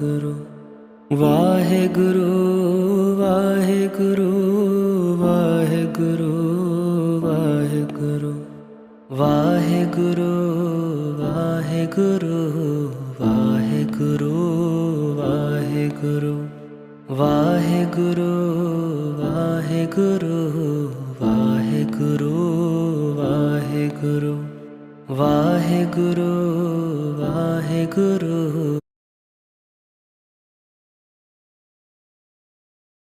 Waheguru Waheguru Waheguru Waheguru Waheguru. Waheguru Waheguru Waheguru Waheguru. Waheguru Waheguru Waheguru Waheguru. Waheguru Waheguru